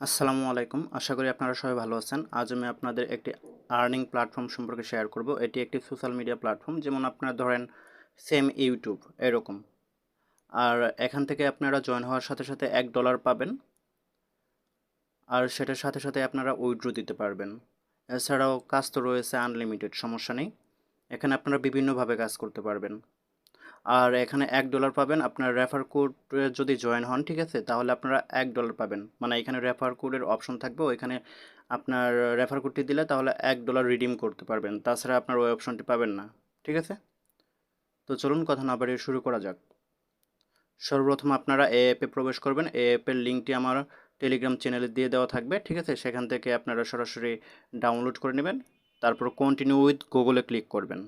আসসালামু আলাইকুম। আশা করি আপনারা সবাই ভালো আছেন। আজ আমি আপনাদের একটি আর্নিং প্ল্যাটফর্ম সম্পর্কে শেয়ার করব। এটি একটি সোশ্যাল মিডিয়া প্ল্যাটফর্ম যেমন আপনারা ধরেন সেম ইউটিউব এরকম। আর এখান থেকে আপনারা জয়েন হওয়ার সাথে সাথে এক ডলার পাবেন। আর সেটার সাথে সাথে আপনারা উইথড্র দিতে পারবেন। এছাড়াও কাজ তো রয়েছে আনলিমিটেড সমস্যা নেই। এখানে আপনারা বিভিন্নভাবে কাজ করতে পারবেন। আর এখানে এক ডলার পাবেন। আপনার রেফার কোড যদি জয়েন হন, ঠিক আছে? তাহলে আপনারা এক ডলার পাবেন। মানে এখানে রেফার কোডের অপশন থাকবে। ওইখানে আপনার রেফার কোডটি দিলে তাহলে এক ডলার রিডিম করতে পারবেন। তাছাড়া আপনার ওই অপশনটি পাবেন না। ঠিক আছে? তো চলুন কথা না বাড়িয়ে শুরু করা যাক। সর্বপ্রথম আপনারা এ অ্যাপে প্রবেশ করবেন। এ অ্যাপের লিঙ্কটি আমার টেলিগ্রাম চ্যানেলে দিয়ে দেওয়া থাকবে। ঠিক আছে? সেখান থেকে আপনারা সরাসরি ডাউনলোড করে নেবেন। তারপর কন্টিনিউ উইথ গুগলে ক্লিক করবেন।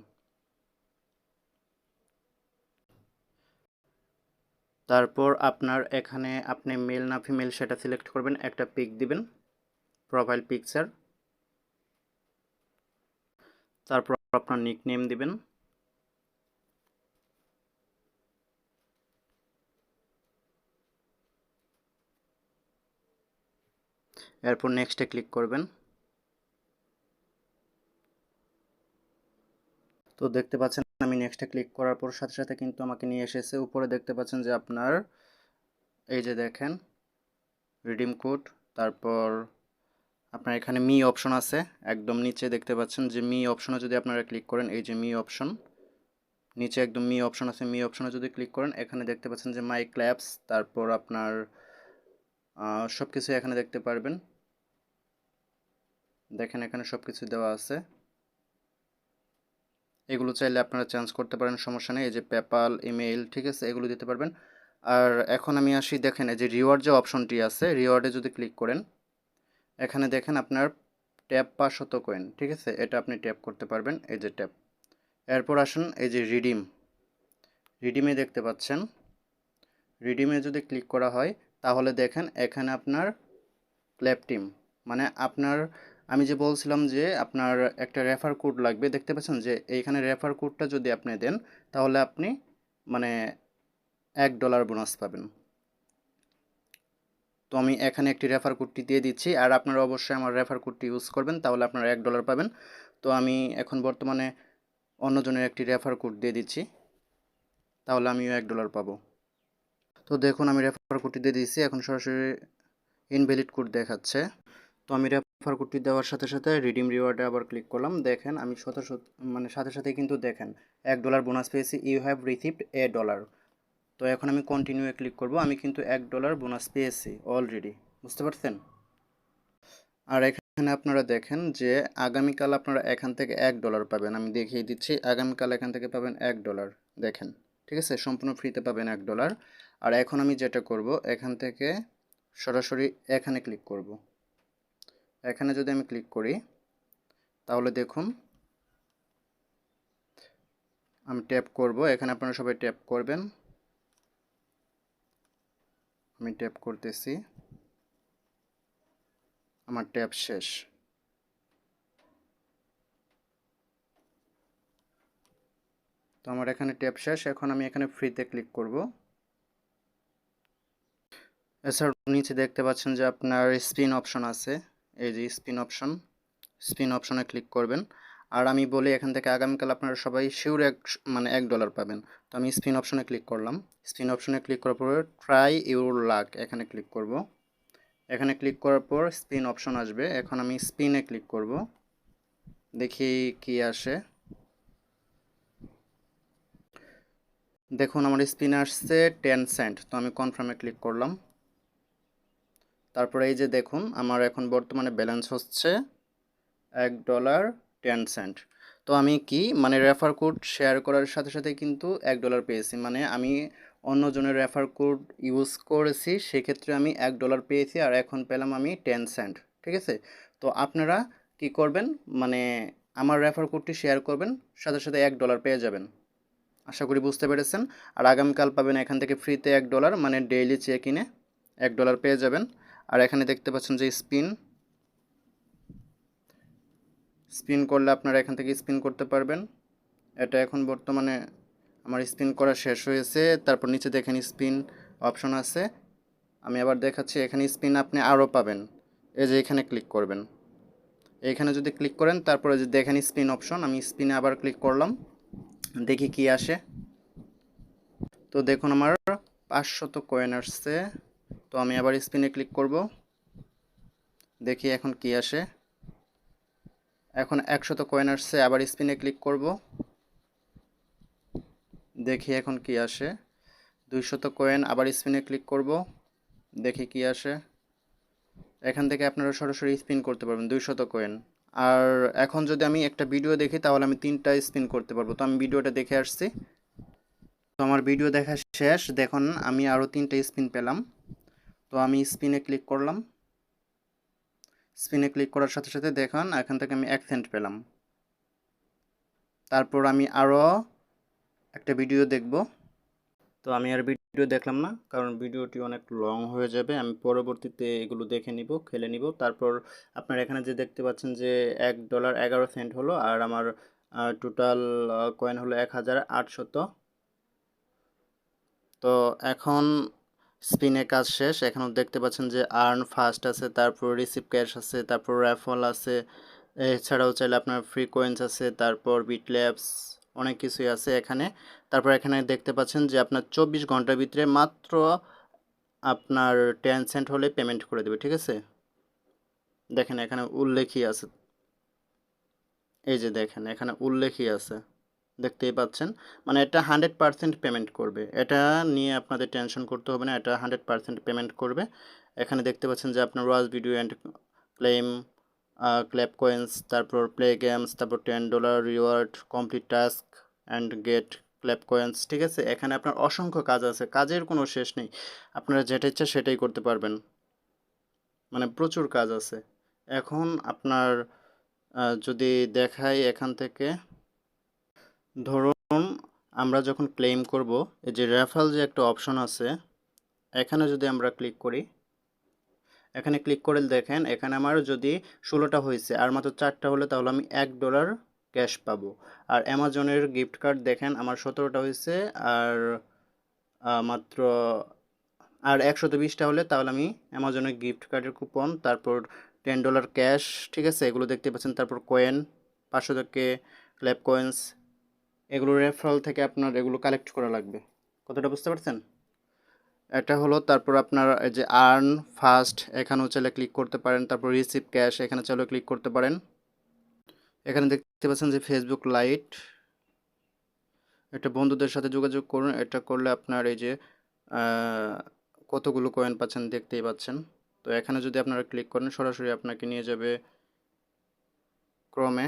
তারপর আপনার এখানে আপনি মেল না ফিমেল সেটা সিলেক্ট করবেন, একটা পিক দিবেন প্রোফাইল পিকচার তারপর আপনার নিক নেম দিবেন। এরপর নেক্সটে ক্লিক করবেন। তো দেখতে পাচ্ছেন আমি নেক্সটে ক্লিক করার পর সাথে সাথে কিন্তু আমাকে নিয়ে এসেছে। উপরে দেখতে পাচ্ছেন যে আপনার এই যে দেখেন রিডিম কোড তারপর আপনার এখানে মি অপশন আছে। একদম নিচে দেখতে পাচ্ছেন যে মি অপশনে যদি আপনারা ক্লিক করেন, এই যে মি অপশন নিচে একদম মি অপশন আছে। মি অপশনে যদি ক্লিক করেন, এখানে দেখতে পাচ্ছেন যে মাই ক্ল্যাপস তারপর আপনার সব কিছু এখানে দেখতে পারবেন। দেখেন এখানে সব কিছু দেওয়া আছে। এগুলো চাইলে আপনারা চেঞ্জ করতে পারেন, সমস্যা নেই। এই যে পেপাল ইমেইল ঠিক আছে, এগুলো দিতে পারবেন। আর এখন আমি আসি, দেখেন এই যে রিওয়ার্ড যে অপশনটি আছে রিওয়ার্ডে যদি ক্লিক করেন, এখানে দেখেন আপনার ট্যাপ পাঁচশত কয়েন ঠিক আছে? এটা আপনি ট্যাপ করতে পারবেন, এই যে ট্যাপ এরপর আসুন, এই যে রিডিম রিডিমে দেখতে পাচ্ছেন। রিডিমে যদি ক্লিক করা হয়, তাহলে দেখেন এখানে আপনার ক্ল্যাপ টিম মানে আপনার আমি যে বলছিলাম যে আপনার একটা রেফার কোড লাগবে, দেখতে পাচ্ছেন যে এইখানে রেফার কোডটা যদি আপনি দেন, তাহলে আপনি মানে এক ডলার বোনাস পাবেন। তো আমি এখানে একটি রেফার কোডটি দিয়ে দিচ্ছি, আর আপনারা অবশ্যই আমার রেফার কোডটি ইউজ করবেন, তাহলে আপনারা এক ডলার পাবেন। তো আমি এখন বর্তমানে অন্যজনের একটি রেফার কোড দিয়ে দিচ্ছি, তাহলে আমিও এক ডলার পাবো। তো দেখুন, আমি রেফার কোডটি দিয়ে দিচ্ছি এখন সরাসরি ইনভ্যালিড কোড দেখাচ্ছে। তো আমি রেফার কোডটি দেওয়ার সাথে সাথে রিডিম রিওয়ার্ডে আবার ক্লিক করলাম। দেখেন আমি শত শত মানে সাথে সাথে কিন্তু দেখেন, এক ডলার বোনাস পেয়েছি you have received a dollar তো এখন আমি কন্টিনিউয়ে ক্লিক করব, আমি কিন্তু এক ডলার বোনাস পেয়েছি অলরেডি বুঝতে পারছেন? আর এখানে আপনারা দেখেন যে আগামীকাল আপনারা এখান থেকে এক ডলার পাবেন। আমি দেখিয়ে দিচ্ছি, আগামীকাল এখান থেকে পাবেন এক ডলার দেখেন, ঠিক আছে? সম্পূর্ণ ফ্রিতে পাবেন এক ডলার আর এখন আমি যেটা করব, এখান থেকে সরাসরি এখানে ক্লিক করব। এখানে যদি আমি ক্লিক করি, তাহলে দেখুন, আমি ট্যাপ করব। এখানে আপনারা সবাই ট্যাপ করবেন। আমি ট্যাপ করতেছি। আমার ট্যাপ শেষ। তো আমার এখানে ট্যাপ শেষ। এখন আমি এখানে ফ্রিতে ক্লিক করব। এছাড়াও নিচে দেখতে পাচ্ছেন যে আপনার স্পিন অপশন আছে। এই যে স্পিন অপশন স্পিন অপশনে ক্লিক করবেন। আর আমি বলি এখান থেকে আগামীকাল আপনারা সবাই শিওর এক মানে এক ডলার পাবেন। তো আমি স্পিন অপশনে ক্লিক করলাম। স্পিন অপশনে ক্লিক করার পরে ট্রাই ইউর লাক এখানে ক্লিক করব। এখানে ক্লিক করার পর স্পিন অপশন আসবে। এখন আমি স্পিনে ক্লিক করব। দেখি কি আসে। দেখুন, আমার স্পিন আসছে টেন সেন্ট তো আমি কনফার্মে ক্লিক করলাম। তারপরে এই যে দেখুন, আমার এখন বর্তমানে ব্যালেন্স হচ্ছে এক ডলার টেন সেন্ট তো আমি কি মানে রেফার কোড শেয়ার করার সাথে সাথে কিন্তু এক ডলার পেয়েছি। মানে আমি অন্যজনের রেফার কোড ইউজ করেছি, সেক্ষেত্রে আমি এক ডলার পেয়েছি আর এখন পেলাম আমি টেন সেন্ট ঠিক আছে? তো আপনারা কি করবেন? মানে আমার রেফার কোডটি শেয়ার করবেন, সাথে সাথে এক ডলার পেয়ে যাবেন। আশা করি বুঝতে পেরেছেন। আর আগামীকাল পাবেন এখান থেকে ফ্রিতে এক ডলার মানে ডেইলি চেক ইনে এক ডলার পেয়ে যাবেন। আর এখানে দেখতে পাচ্ছেন যে স্পিন। স্পিন করলে আপনারা এখান থেকে স্পিন করতে পারবেন। এটা এখন বর্তমানে আমার স্পিন করা শেষ হয়েছে। তারপর নিচে দেখেন স্পিন অপশন আছে। আমি আবার দেখাচ্ছি, এখানে স্পিন আপনি আরও পাবেন। এই যে এখানে ক্লিক করবেন। এখানে যদি ক্লিক করেন, তারপরে যে দেখেন স্পিন অপশন, আমি স্পিনে আবার ক্লিক করলাম। দেখি কি আসে। তো দেখুন আমার পাঁচশত কয়েন আসছে। তো আমি আবার স্পিনে ক্লিক করব। দেখি এখন কি আসে। এখন একশত কয়েন আসছে, আবার স্পিনে ক্লিক করব। দেখি এখন কি আসে। দুইশত কয়েন আবার স্পিনে ক্লিক করব। দেখি কি আসে। এখান থেকে আপনারা সরাসরি স্পিন করতে পারবেন, দুইশত কয়েন আর এখন যদি আমি একটা ভিডিও দেখি, তাহলে আমি তিনটা স্পিন করতে পারব। তো আমি ভিডিওটা দেখে আসছি। তো আমার ভিডিও দেখা শেষ। দেখুন, আমি আরও তিনটা স্পিন পেলাম। তো আমি স্পিনে ক্লিক করলাম। স্পিনে ক্লিক করার সাথে সাথে দেখুন, এখান থেকে আমি এক সেন্ট পেলাম। তারপর আমি আরও একটা ভিডিও দেখব। তো আমি আর ভিডিও দেখলাম না, কারণ ভিডিওটি অনেক লং হয়ে যাবে। আমি পরবর্তীতে এগুলো দেখে নিব, খেলে নিব। তারপর আপনার এখানে যে দেখতে পাচ্ছেন যে এক ডলার এগারো সেন্ট হলো, আর আমার টোটাল কয়েন হলো এক হাজার আটশত। তো এখন স্পিনে কাজ শেষ। এখন দেখতে পাচ্ছেন যে আর্ন ফাস্ট আছে, তারপর রিসিভ ক্যাশ আছে, তারপর র্যাফল আছে, এছাড়াও চাইলে আপনার ফ্রি কয়েন্স আছে, তারপর বিটল্যাবস অনেক কিছুই আছে এখানে। তারপর এখানে দেখতে পাচ্ছেন যে আপনার চব্বিশ ঘণ্টার ভিতরে মাত্র আপনার টেন সেন্ট হলে পেমেন্ট করে দেবে, ঠিক আছে? দেখেন এখানে উল্লেখই আছে। এই যে দেখেন, এখানে উল্লেখই আছে। দেখতেই পাচ্ছেন। মানে এটা হান্ড্রেড পারসেন্ট পেমেন্ট করবে। এটা নিয়ে আপনাদের টেনশন করতে হবে না, এটা হান্ড্রেড পারসেন্ট পেমেন্ট করবে। এখানে দেখতে পাচ্ছেন যে আপনার watch video and claim clap coins তারপর প্লে গেমস তারপর ten dollar reward complete task and get clap coins ঠিক আছে? এখানে আপনার অসংখ্য কাজ আছে, কাজের কোনো শেষ নেই। আপনারা যেটা ইচ্ছা সেটাই করতে পারবেন। মানে প্রচুর কাজ আছে। এখন আপনার যদি দেখাই এখান থেকে ধরুন আমরা যখন ক্লেম করব, এই যে রেফাল যে একটা অপশন আছে, এখানে যদি আমরা ক্লিক করি, এখানে ক্লিক করে দেখেন, এখানে আমার যদি ষোলোটা হয়েছে, আর মাত্র চারটা হলে তাহলে আমি এক ডলার ক্যাশ পাবো। আর অ্যামাজনের গিফট কার্ড দেখেন, আমার সতেরোটা হয়েছে, আর মাত্র, আর একশত বিশটা হলে তাহলে আমি অ্যামাজনের গিফট কার্ডের কুপন তারপর টেন ডলার ক্যাশ ঠিক আছে, এগুলো দেখতে পাচ্ছেন, তারপর কয়েন পাঁচশো থেকে ক্ল্যাপ কয়েন্স এগুলো রেফারেল থেকে আপনার এগুলো কালেক্ট করা লাগবে। কতটা বুঝতে পারছেন? এটা হলো তারপর আপনার এই যে আর্ন ফাস্ট এখানেও চাইলে ক্লিক করতে পারেন। তারপর রিসিভ ক্যাশ এখানে চাইলে ক্লিক করতে পারেন। এখানে দেখতে পাচ্ছেন যে ফেসবুক লাইট এটা বন্ধুদের সাথে যোগাযোগ করুন। এটা করলে আপনার এই যে কতগুলো কয়েন পাচ্ছেন দেখতেই পাচ্ছেন। তো এখানে যদি আপনারা ক্লিক করেন, সরাসরি আপনাকে নিয়ে যাবে ক্রমে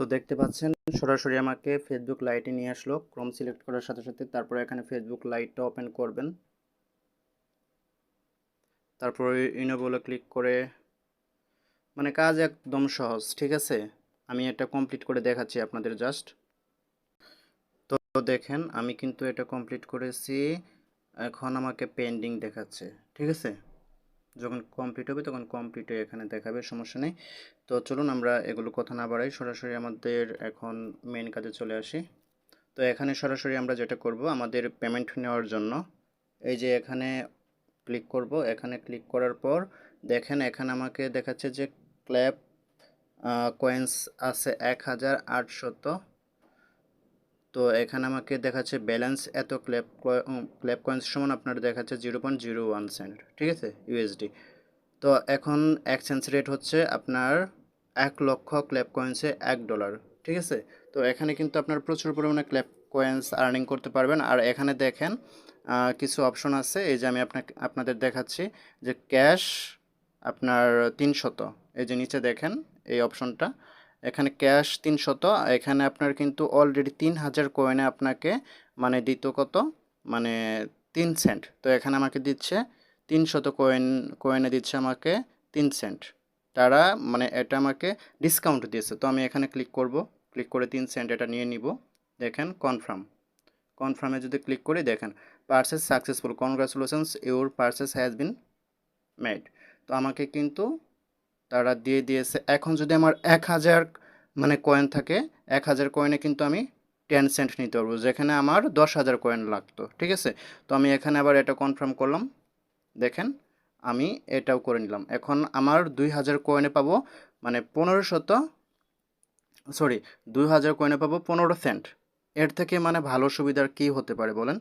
তো দেখতে পাচ্ছেন, সরাসরি আমাকে ফেসবুক লাইটে নিয়ে আসলো। ক্রম সিলেক্ট করার সাথে সাথে তারপরে এখানে ফেসবুক লাইটটা ওপেন করবেন। তারপরে ইনোবলে ক্লিক করে মানে কাজ একদম সহজ, ঠিক আছে? আমি এটা কমপ্লিট করে দেখাচ্ছি আপনাদের জাস্ট তো দেখেন, আমি কিন্তু এটা কমপ্লিট করেছি, এখন আমাকে পেন্ডিং দেখাচ্ছে, ঠিক আছে? যখন কমপ্লিট হবে তখন কমপ্লিট এখানে দেখাবে, সমস্যা নেই। তো চলুন আমরা এগুলো কথা না বাড়াই, সরাসরি আমাদের এখন মেন কাজে চলে আসি। তো এখানে সরাসরি আমরা যেটা করব, আমাদের পেমেন্ট নেওয়ার জন্য, এই যে এখানে ক্লিক করব, এখানে ক্লিক করার পর দেখেন এখানে আমাকে দেখাচ্ছে যে ক্ল্যাপ কয়েন্স আছে এক হাজার আটশত। তো এখানে আমাকে দেখাচ্ছে ব্যালেন্স এত ক্ল্যাপ ক্ল্যাপ কয়েন্স সমান আপনার দেখাচ্ছে zero point zero one cent ঠিক আছে? ইউএসডি তো এখন এক্সচেঞ্জ রেট হচ্ছে আপনার এক লক্ষ ক্ল্যাপ কয়েন্সে এক ডলার ঠিক আছে? তো এখানে কিন্তু আপনার প্রচুর পরিমাণে ক্ল্যাপ কয়েন্স আর্নিং করতে পারবেন। আর এখানে দেখেন কিছু অপশন আছে। এই যে আমি আপনাকে, আপনাদের দেখাচ্ছি যে ক্যাশ আপনার তিনশত। এই যে নিচে দেখেন এই অপশনটা এখানে ক্যাশ তিনশত। এখানে আপনার কিন্তু অলরেডি তিন হাজার কয়েনে আপনাকে মানে দিত কত? মানে তিন সেন্ট তো এখানে আমাকে দিচ্ছে, তিনশত কয়েন কয়েনে দিচ্ছে আমাকে তিন সেন্ট তারা মানে এটা আমাকে ডিসকাউন্ট দিয়েছে। তো আমি এখানে ক্লিক করব। ক্লিক করে তিন সেন্ট এটা নিয়ে নিব। দেখেন কনফার্ম কনফার্মে যদি ক্লিক করি, দেখেন purchase successful congratulations your purchase has been made তো আমাকে কিন্তু তারা দিয়ে দিয়েছে। এখন যদি আমার এক হাজার মানে কয়েন থাকে, এক হাজার কয়েনে কিন্তু আমি টেন সেন্ট নিতে পারব। যেখানে আমার দশ হাজার কয়েন লাগতো। ঠিক আছে? তো আমি এখানে আবার এটা কনফার্ম করলাম। দেখেন আমি এটাও করে নিলাম। এখন আমার দুই হাজার কয়েনে পাবো মানে পনেরো শত সরি দুই হাজার কয়েনে পাবো পনেরো সেন্ট এর থেকে মানে ভালো সুবিধার কী হতে পারে বলেন?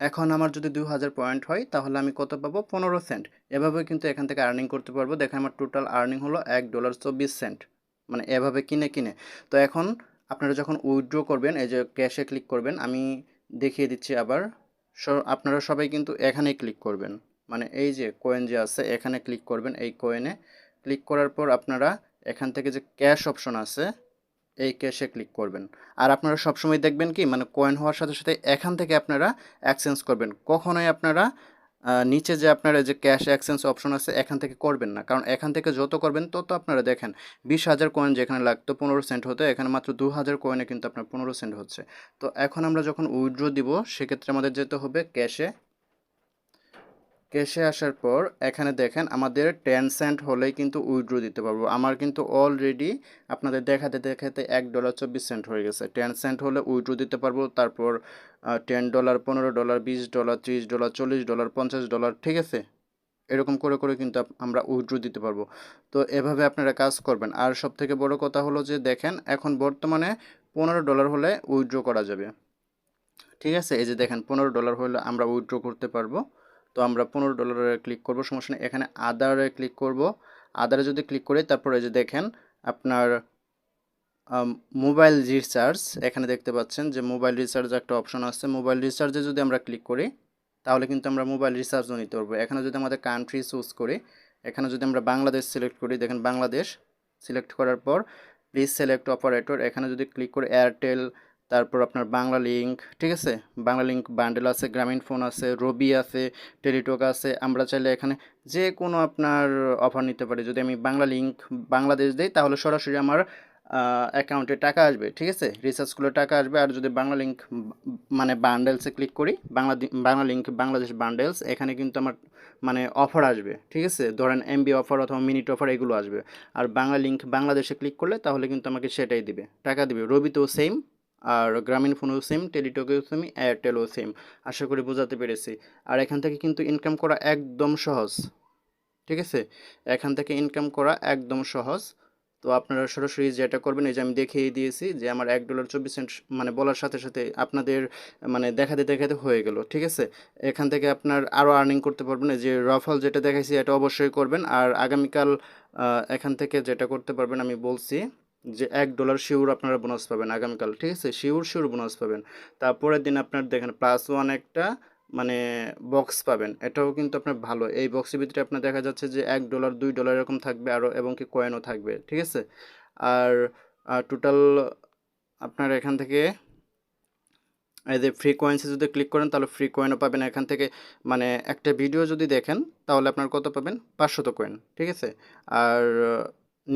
এখন আমার যদি দুই হাজার পয়েন্ট হয়, তাহলে আমি কত পাবো? পনেরো সেন্ট এভাবে কিন্তু এখান থেকে আর্নিং করতে পারব। দেখেন আমার টোটাল আর্নিং হলো এক ডলার চব্বিশ সেন্ট মানে এভাবে কিনে কিনে। তো এখন আপনারা যখন উইথড্র করবেন, এই যে ক্যাশে ক্লিক করবেন, আমি দেখিয়ে দিচ্ছি আবার। আপনারা সবাই কিন্তু এখানেই ক্লিক করবেন। মানে এই যে কয়েন যে আছে, এখানে ক্লিক করবেন, এই কয়েনে ক্লিক করার পর আপনারা এখান থেকে যে ক্যাশ অপশন আছে, এই ক্যাশে ক্লিক করবেন। আর আপনারা সবসময় দেখবেন কি মানে কয়েন হওয়ার সাথে সাথে এখান থেকে আপনারা এক্সচেঞ্জ করবেন। কখনোই আপনারা নিচে যে আপনারা যে ক্যাশ এক্সচেঞ্জ অপশন আছে, এখান থেকে করবেন না। কারণ এখান থেকে যত করবেন, তত আপনারা দেখেন, বিশ হাজার কয়েন যেখানে লাগতো পনেরো সেন্ট হতো, এখানে মাত্র দু হাজার কয়েনে কিন্তু আপনার পনেরো সেন্ট হচ্ছে। তো এখন আমরা যখন উইড্রো দিব, সেক্ষেত্রে আমাদের যেতে হবে ক্যাশে ক্যাশে আসার পর এখানে দেখেন আমাদের টেন সেন্ট হলেই কিন্তু উইথড্র দিতে পারব। আমার কিন্তু অলরেডি আপনাদের দেখাতে দেখাতে এক ডলার চব্বিশ সেন্ট হয়ে গেছে। টেন সেন্ট হলে উইড্রো দিতে পারব, তারপর টেন ডলার পনেরো ডলার বিশ ডলার ত্রিশ ডলার চল্লিশ ডলার পঞ্চাশ ডলার ঠিক আছে? এরকম করে করে কিন্তু আমরা উইথড্র দিতে পারব। তো এভাবে আপনারা কাজ করবেন। আর সব থেকে বড় কথা হলো যে, দেখেন এখন বর্তমানে পনেরো ডলার হলে উইথড্র করা যাবে। ঠিক আছে? এই যে দেখেন, পনেরো ডলার হলে আমরা উইথড্র করতে পারব। তো আমরা পনেরো ডলারে ক্লিক করব, সমস্যা নেই। এখানে আদারে ক্লিক করব। আদারে যদি ক্লিক করি, তারপরে যে দেখেন, আপনার মোবাইল রিচার্জ এখানে দেখতে পাচ্ছেন যে মোবাইল রিচার্জ একটা অপশন আছে মোবাইল রিচার্জে যদি আমরা ক্লিক করি, তাহলে কিন্তু আমরা মোবাইল রিচার্জও নিতে পারব। এখানে যদি আমাদের কান্ট্রি চুজ করি, এখানে যদি আমরা বাংলাদেশ সিলেক্ট করি, দেখেন বাংলাদেশ সিলেক্ট করার পর প্লিজ সিলেক্ট অপারেটর এখানে যদি ক্লিক করি এয়ারটেল তারপর আপনার বাংলা লিঙ্ক ঠিক আছে? বাংলা লিঙ্ক বান্ডেল আছে, গ্রামীণ ফোন আছে রবি আছে টেলিটক আছে। আমরা চাইলে এখানে যে কোনো আপনার অফার নিতে পারি। যদি আমি বাংলা লিঙ্ক বাংলাদেশ দিই, তাহলে সরাসরি আমার অ্যাকাউন্টে টাকা আসবে, ঠিক আছে? রিচার্জ করলে টাকা আসবে। আর যদি বাংলা লিঙ্ক মানে বান্ডেলসে ক্লিক করি, বাংলা বাংলা লিঙ্ক বাংলাদেশ বান্ডেলস এখানে কিন্তু আমার মানে অফার আসবে, ঠিক আছে? ধরেন এমবি অফার অথবা মিনিট অফার এগুলো আসবে। আর বাংলা লিঙ্ক বাংলাদেশে ক্লিক করলে তাহলে কিন্তু আমাকে সেটাই দিবে, টাকা দিবে। রবিতেও সেম আর গ্রামীণ ফোনেও সেম টেলিটকেও সেম এয়ারটেলও সেম আশা করি বোঝাতে পেরেছি। আর এখান থেকে কিন্তু ইনকাম করা একদম সহজ। ঠিক আছে? এখান থেকে ইনকাম করা একদম সহজ। তো আপনারা সরাসরি যেটা করবেন, এই যে আমি দেখিয়ে দিয়েছি যে আমার এক ডলার চব্বিশ সেন্ট মানে বলার সাথে সাথে আপনাদের মানে দেখাতে দেখাতে হয়ে গেল। ঠিক আছে? এখান থেকে আপনার আরও আর্নিং করতে পারবেন। যে রফল যেটা দেখাইছি, এটা অবশ্যই করবেন। আর আগামীকাল এখান থেকে যেটা করতে পারবেন, আমি বলছি যে এক ডলার শিওর আপনারা বোনাস পাবেন আগামীকাল, ঠিক আছে? শিওর শিওর বোনাস পাবেন। তারপরের দিন আপনার দেখেন প্লাস ওয়ান একটা মানে বক্স পাবেন। এটাও কিন্তু আপনার ভালো। এই বক্সের ভিতরে আপনার দেখা যাচ্ছে যে এক ডলার দুই ডলার এরকম থাকবে আরও এবং কি কয়েনও থাকবে, ঠিক আছে? আর টোটাল আপনার এখান থেকে এই যে ফ্রি কয়েন্সে যদি ক্লিক করেন, তাহলে ফ্রি কয়েনও পাবেন। এখান থেকে মানে একটা ভিডিও যদি দেখেন, তাহলে আপনার কত পাবেন? পাঁচশত কয়েন ঠিক আছে? আর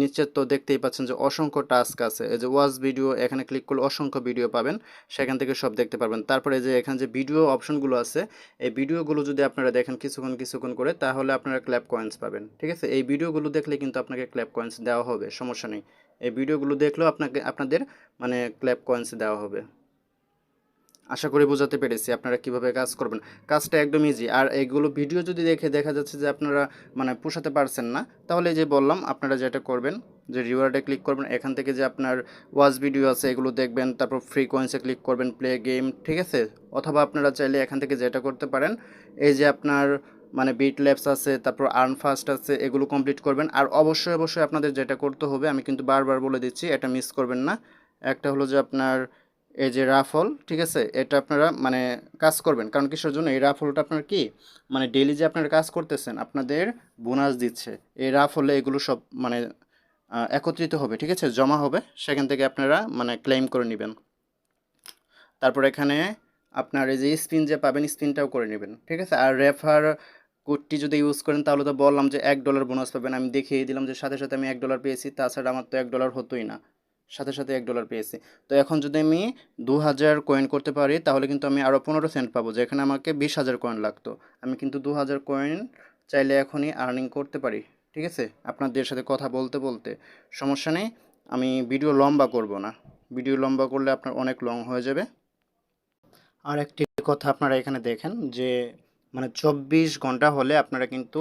নিচে তো দেখতেই পাচ্ছেন যে অসংখ্য টাস্ক আছে। এই যে ওয়াজ ভিডিও এখানে ক্লিক করলে অসংখ্য ভিডিও পাবেন। সেখান থেকে সব দেখতে পারবেন। তারপরে যে এখানে যে ভিডিও অপশনগুলো আছে, এই ভিডিওগুলো যদি আপনারা দেখেন কিছুক্ষণ কিছুক্ষণ করে, তাহলে আপনারা ক্ল্যাপ কয়েন্স পাবেন। ঠিক আছে? এই ভিডিওগুলো দেখলে কিন্তু আপনাকে ক্ল্যাপ কয়েন্স দেওয়া হবে, সমস্যা নেই। এই ভিডিওগুলো দেখলেও আপনাকে, আপনাদের মানে ক্ল্যাপ কয়েন্স দেওয়া হবে। আশা করি বোঝাতে পেরেছি আপনারা কীভাবে কাজ করবেন। কাজটা একদম ইজি আর এইগুলো ভিডিও যদি দেখে দেখা যাচ্ছে যে আপনারা মানে পোষাতে পারছেন না, তাহলে যে বললাম, আপনারা যেটা করবেন, যে রিওয়ার্ডে ক্লিক করবেন, এখান থেকে যে আপনার ওয়াচ ভিডিও আছে, এগুলো দেখবেন, তারপর ফ্রি কয়েন্সে ক্লিক করবেন প্লে গেম ঠিক আছে? অথবা আপনারা চাইলে এখান থেকে যেটা করতে পারেন, এই যে আপনার মানে বিট ল্যাবস আছে, তারপর আর্ন আছে, এগুলো কমপ্লিট করবেন। আর অবশ্যই অবশ্যই আপনাদের যেটা করতে হবে, আমি কিন্তু বারবার বলে দিচ্ছি, এটা মিস করবেন না। একটা হলো যে আপনার এই যে রাফল, ঠিক আছে? এটা আপনারা মানে কাজ করবেন। কারণ কিসের জন্য? এই রাফলটা আপনার কি? মানে ডেইলি যে আপনারা কাজ করতেছেন, আপনাদের বোনাস দিচ্ছে। এই রাফলে এগুলো সব মানে একত্রিত হবে, ঠিক আছে? জমা হবে। সেখান থেকে আপনারা মানে ক্লেম করে নেবেন। তারপর এখানে আপনার এই যে স্পিন যে পাবেন স্পিনটাও করে নেবেন, ঠিক আছে? আর রেফার কোডটি যদি ইউজ করেন, তাহলে তো বললাম যে এক ডলার বোনাস পাবেন। আমি দেখিয়ে দিলাম যে সাথে সাথে আমি এক ডলার পেয়েছি, তাছাড়া আমার তো এক ডলার হতোই না। সাথে সাথে এক ডলার পেয়েছি। তো এখন যদি আমি দু হাজার কয়েন করতে পারি, তাহলে কিন্তু আমি আরও পনেরো সেন্ট পাবো, যেখানে আমাকে বিশ হাজার কয়েন লাগতো। আমি কিন্তু দু হাজার কয়েন চাইলে এখনই আর্নিং করতে পারি, ঠিক আছে? আপনাদের সাথে কথা বলতে বলতে। সমস্যা নেই, আমি ভিডিও লম্বা করব না। ভিডিও লম্বা করলে আপনার অনেক লং হয়ে যাবে। আর একটি কথা আপনারা এখানে দেখেন যে মানে চব্বিশ ঘণ্টা হলে আপনারা কিন্তু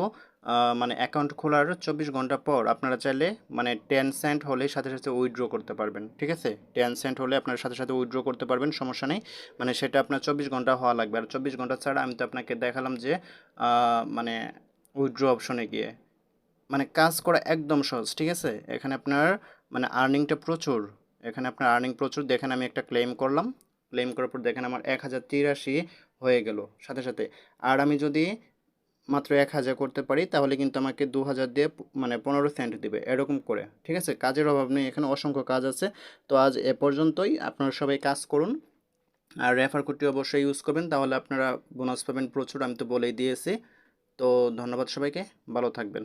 মানে অ্যাকাউন্ট খোলার চব্বিশ ঘণ্টা পর আপনারা চাইলে মানে টেন সেন্ট হলে সাথে সাথে উইথড্র করতে পারবেন, ঠিক আছে? টেন সেন্ট হলে আপনার সাথে সাথে উইথড্র করতে পারবেন, সমস্যা নেই। মানে সেটা আপনার চব্বিশ ঘণ্টা হওয়া লাগবে। আর চব্বিশ ঘণ্টা ছাড়া আমি তো আপনাকে দেখালাম যে মানে উইথড্র অপশনে গিয়ে। মানে কাজ করা একদম সহজ, ঠিক আছে? এখানে আপনার মানে আর্নিংটা প্রচুর। এখানে আপনার আর্নিং প্রচুর। দেখেন আমি একটা ক্লেম করলাম। ক্লেম করার পর দেখেন আমার এক হাজার তিরাশি হয়ে গেল, সাথে সাথে। আর আমি যদি মাত্র এক হাজার করতে পারি, তাহলে কিন্তু আমাকে দু হাজার দিয়ে মানে পনেরো সেন্ট দিবে, এরকম করে, ঠিক আছে? কাজের অভাব নেই, এখানে অসংখ্য কাজ আছে। তো আজ এ পর্যন্তই, আপনারা সবাই কাজ করুন। আর রেফার কোডটি অবশ্যই ইউজ করবেন, তাহলে আপনারা বোনাস পাবেন প্রচুর, আমি তো বলেই দিয়েছি। তো ধন্যবাদ সবাইকে, ভালো থাকবেন।